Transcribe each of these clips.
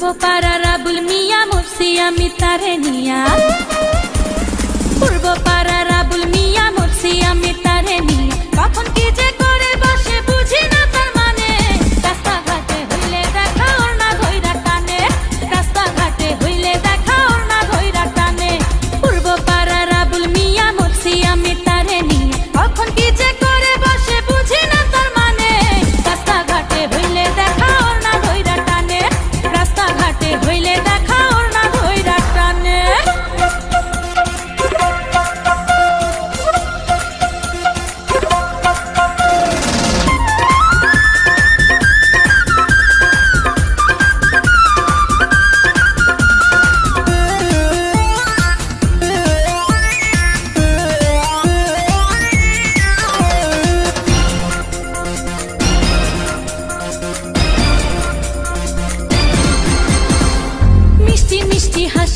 ঘুরবো পাড়া রাবুল মিয়া মুসি আমি তারে নিয়া।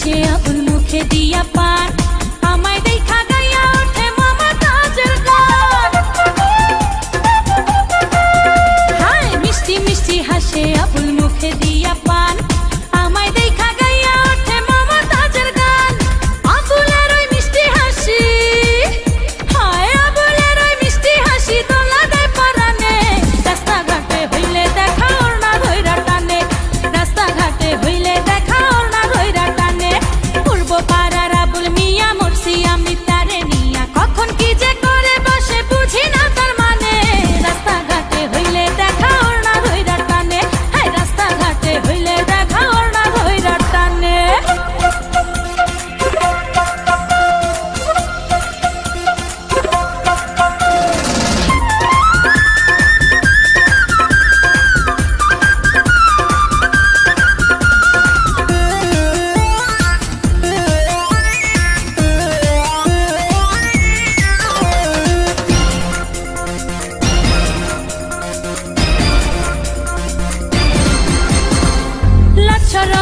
Yeah.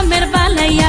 mera bala ya.